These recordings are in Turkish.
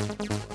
Ateşe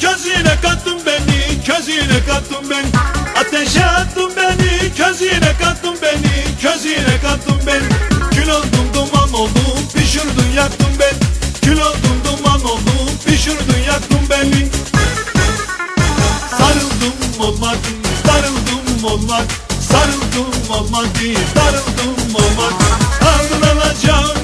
közüne kattın beni, közüne kattın beni. Ateşe attın beni, közüne kattın beni, közüne kattın beni. Kül oldum duman oldum, pişirdin yaktın beni. Kül oldum duman oldum, pişirdin yaktın beni. Sarıldım olmadı, darıldım olmadı, sarıldım olmadı, darıldım olmadı. Aldın alacağını,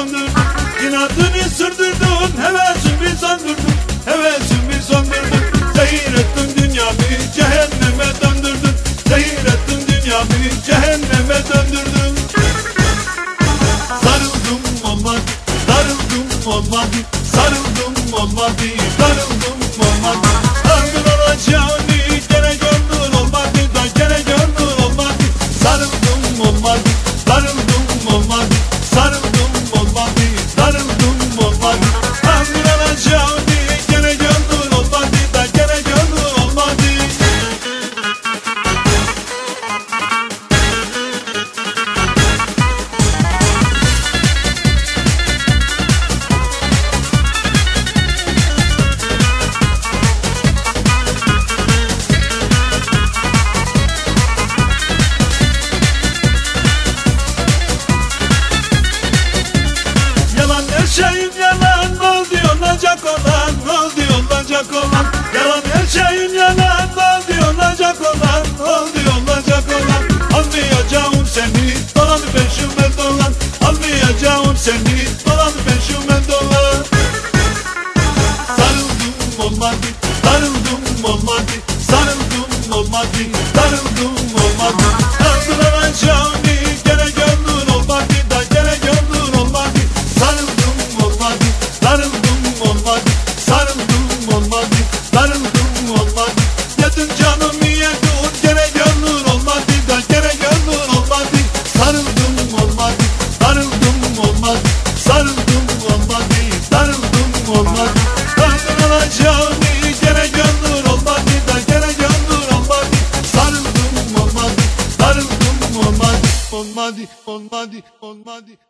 söndürdün. İnadını sürdürdün, hevesimi söndürdün, hevesimi söndürdün. Zehir ettin dünyamı, cehenneme döndürdün. Zehir ettin dünyamı, cehenneme döndürdün. Sarıldım olmadı, darıldım olmadı, sarıldım olmadı, şeyin yalan oldu olacak olan oldu olacak olan. Yalan her şeyin yalan oldu olacak olan oldu olacak olan. Almayacağım seni dolan peşime dolan. Almayacağım seni dolan peşime dolan. Sarıldım olmadı, darıldım olmadı, sarıldım olmadı, darıldım olmadı. Aldın alacağını, olmadı, sarıldım olmadı, darıldım olmadı. Yedin canımı yedin, gene gönlün olmadı da gene gönlün olmadı. Sarıldım olmadı, darıldım olmadı, sarıldım olmadı, darıldım olmadı. Aldın alacağını, gene gönlün olmadı da gene gönlün olmadı. Sarıldım olmadı, darıldım olmadı, olmadı, olmadı, olmadı.